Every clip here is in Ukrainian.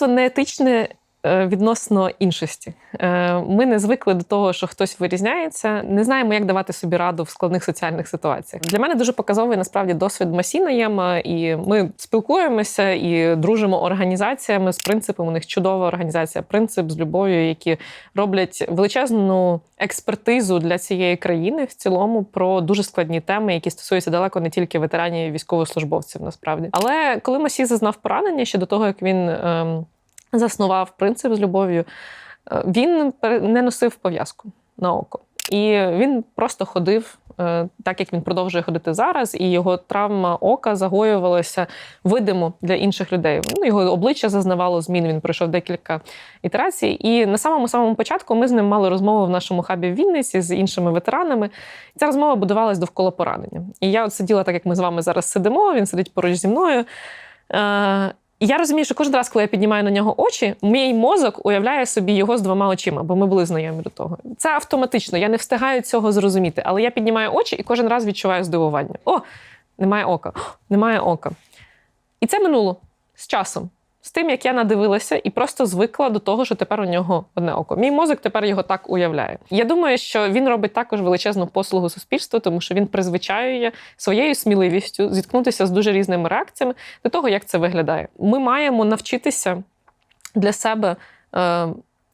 суспільство неетичне відносно іншості. Е, Ми не звикли до того, що хтось вирізняється, не знаємо, як давати собі раду в складних соціальних ситуаціях. Для мене дуже показовий насправді досвід Масіна Єма, і ми спілкуємося і дружимо організаціями з принципом. У них чудова організація, принцип з любов'ю, які роблять величезну експертизу для цієї країни в цілому про дуже складні теми, які стосуються далеко не тільки ветеранів і військовослужбовців, насправді. Але коли Масій зазнав поранення ще до того, як він ем, заснував принцип з любов'ю, е, він не носив пов'язку на око. І він просто ходив е, так, як він продовжує ходити зараз, і його травма ока загоювалася видимо для інших людей. Ну, його обличчя зазнавало змін. Він пройшов декілька ітерацій. І на самому самому початку ми з ним мали розмову в нашому хабі в Вінниці з іншими ветеранами. Ця розмова будувалась довкола поранення. І я от сиділа так, як ми з вами зараз сидимо. Він сидить поруч зі мною. І я розумію, що кожен раз, коли я піднімаю на нього очі, мій мозок уявляє собі його з двома очима, бо ми були знайомі до того. Це автоматично, я не встигаю цього зрозуміти. Але я піднімаю очі і кожен раз відчуваю здивування. О, немає ока, О, немає ока. І це минуло з часом. З тим, як я надивилася і просто звикла до того, що тепер у нього одне око. Мій мозок тепер його так уявляє. Я думаю, що він робить також величезну послугу суспільству, тому що він призвичаює своєю сміливістю зіткнутися з дуже різними реакціями до того, як це виглядає. Ми маємо навчитися для себе е,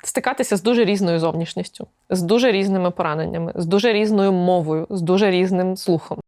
стикатися з дуже різною зовнішністю, з дуже різними пораненнями, з дуже різною мовою, з дуже різним слухом.